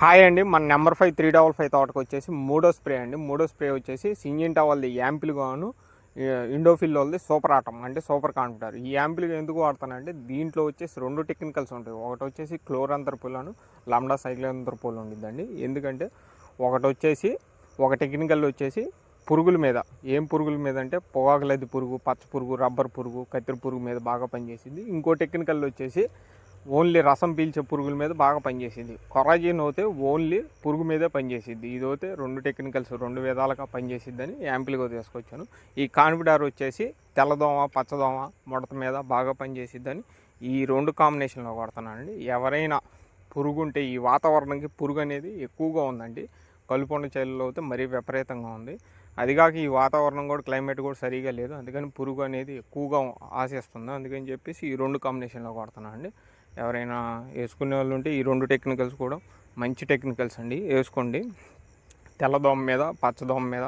Hi అండి. మన number five three double five తోటకు వచ్చేసి మూడో స్ప్రే అండి. మూడో స్ప్రే వచ్చేసి సింజింటా వాళ్ళది యాంపిల్గాను ఇండోఫిల్ వాళ్ళది సూపర్ ఆటం అంటే సూపర్ కాన్ఫిడర్ ఈ యాంపిల్గా ఎందుకు వాడతానంటే దీంట్లో వచ్చేసి రెండు టెక్నికల్స్ ఉంటాయి. ఒకటి వచ్చేసి క్లోరంతర్పులను లాండా సైక్లోంతర్పులు ఉండిద్దండి. ఎందుకంటే ఒకటి వచ్చేసి ఒక టెక్నికల్ వచ్చేసి పురుగుల మీద. ఏం పురుగుల మీద అంటే పొగాకులది పురుగు పచ్చ పురుగు రబ్బర్ పురుగు కత్తిరి పురుగు మీద బాగా పనిచేసింది. ఇంకో టెక్నికల్ వచ్చేసి ఓన్లీ రసం పీల్చే పురుగుల మీద బాగా పనిచేసింది. కొరాజిన్ అయితే ఓన్లీ పురుగు మీదే పనిచేసిద్ది. ఇది అయితే రెండు టెక్నికల్స్ రెండు విధాలుగా పనిచేసిద్దని యాంపిల్గా తీసుకొచ్చాను. ఈ కాన్ఫిడార్ వచ్చేసి తెల్లదోమ పచ్చదోమ ముడత మీద బాగా పనిచేసిద్దని ఈ రెండు కాంబినేషన్లో కొడుతున్నానండి. ఎవరైనా పురుగు ఉంటే ఈ వాతావరణంకి పురుగు అనేది ఎక్కువగా ఉందండి. కలుపొండ చైల్లో అయితే మరీ విపరీతంగా ఉంది. అదిగాక ఈ వాతావరణం కూడా క్లైమేట్ కూడా సరిగా లేదు. అందుకని పురుగు అనేది ఎక్కువగా ఆశిస్తుంది. అందుకని చెప్పేసి ఈ రెండు కాంబినేషన్లో కొడుతున్నాను అండి ఎవరైనా వేసుకునే వాళ్ళు ఉంటే ఈ రెండు టెక్నికల్స్ కూడా మంచి టెక్నికల్స్ అండి. వేసుకోండి. తెల్లదోమ మీద పచ్చదోమ మీద